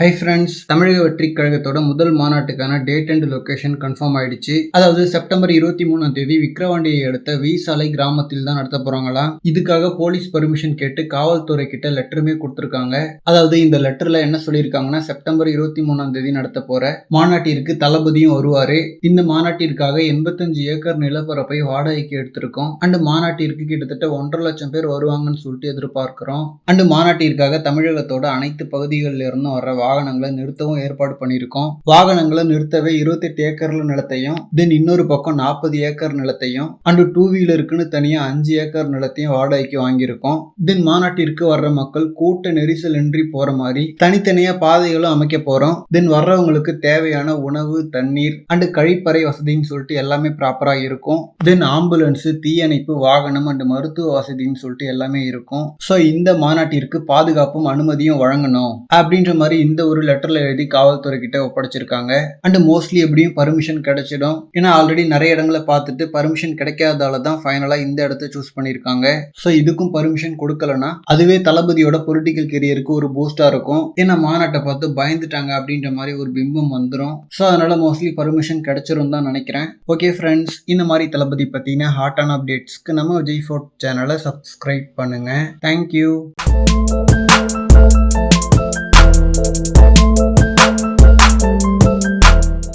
Hi friends தமிழக வெற்றி கழகத்தோட முதல் மாநாட்டுக்கான டேட் அண்ட் லொக்கேஷன் கன்ஃபார்ம் ஆயிடுச்சு. அதாவது செப்டம்பர் இருபத்தி மூணாம் தேதி விக்கிரவாண்டியை அடுத்த வி சாலை கிராமத்தில் தான் நடத்த போறாங்களா? இதுக்காக போலீஸ் பர்மிஷன் கேட்டு காவல்துறை கிட்ட லெட்டருமே கொடுத்துருக்காங்க. அதாவது இந்த லெட்டர்ல என்ன சொல்லியிருக்காங்கன்னா செப்டம்பர் இருபத்தி மூணாம் தேதி நடத்த போற மாநாட்டிற்கு தளபதியும் வருவாரு. இந்த மாநாட்டிற்காக எண்பத்தஞ்சு ஏக்கர் நிலப்பரப்பை வாடகைக்கு எடுத்திருக்கோம். அண்ட் மாநாட்டிற்கு கிட்டத்தட்ட ஒன்றரை லட்சம் பேர் வருவாங்கன்னு சொல்லிட்டு எதிர்பார்க்கிறோம். அண்ட் மாநாட்டிற்காக தமிழகத்தோட அனைத்து பகுதிகளில் இருந்தும் வர வாகனங்களை நிறுத்தவும் ஏற்பாடு பண்ணியிருக்கோம். வாகனங்களை நிறுத்தவே இருபத்தெட்டு ஏக்கர்ல நிலத்தையும் தென் இன்னொரு பக்கம் நாற்பது ஏக்கர் நிலத்தையும் அண்டு டூ வீலருக்குன்னு தனியா அஞ்சு ஏக்கர் நிலத்தையும் வாடகைக்கு வாங்கியிருக்கோம். தென் மாநாட்டிற்கு வர்ற மக்கள் கூட்ட நெரிசல் இன்றி போற மாதிரி தனித்தனியா பாதைகளும் அமைக்க போறோம். தென் வர்றவங்களுக்கு தேவையான உணவு தண்ணீர் அண்டு கழிப்பறை வசதின்னு சொல்லிட்டு எல்லாமே ப்ராப்பரா இருக்கும். தென் ஆம்புலன்ஸ் தீயணைப்பு வாகனம் அண்டு மருத்துவ வசதின்னு சொல்லிட்டு எல்லாமே இருக்கும். ஸோ இந்த மாநாட்டிற்கு பாதுகாப்பும் அனுமதியும் வழங்கணும். அப்படின்ற மாதிரி இந்த ஒரு லெட்டர்ல எழுதி காவல்துறை கிட்ட ஒப்படைச்சிருக்காங்க. அண்ட் மோஸ்ட்லி எப்படியும் பர்மிஷன் கிடைச்சிடும். ஏன்னா ஆல்ரெடி நிறைய இடங்களை பார்த்துட்டு பர்மிஷன் கிடைக்காதால தான் ஃபைனலா இந்த இடத்த சூஸ் பண்ணியிருக்காங்க. ஸோ இதுக்கும் பர்மிஷன் கொடுக்கலனா அதுவே தளபதியோட பொலிட்டிக்கல் கெரியருக்கு ஒரு பூஸ்டா இருக்கும். ஏன்னா மாநாட்டை பார்த்து பயந்துட்டாங்க அப்படின்ற மாதிரி ஒரு பிம்பம் வந்துடும் ஸோ அதனால மோஸ்ட்லி பர்மிஷன் கிடைச்சிரும் தான் நினைக்கிறேன். ஓகே ஃப்ரெண்ட்ஸ் இந்த மாதிரி தளபதி பார்த்தீங்கன்னா ஹாட்டான அப்டேட்ஸ்க்கு நம்ம விஜய் ஃபோர்ட் சேனலை சப்ஸ்கிரைப் பண்ணுங்க. Thank you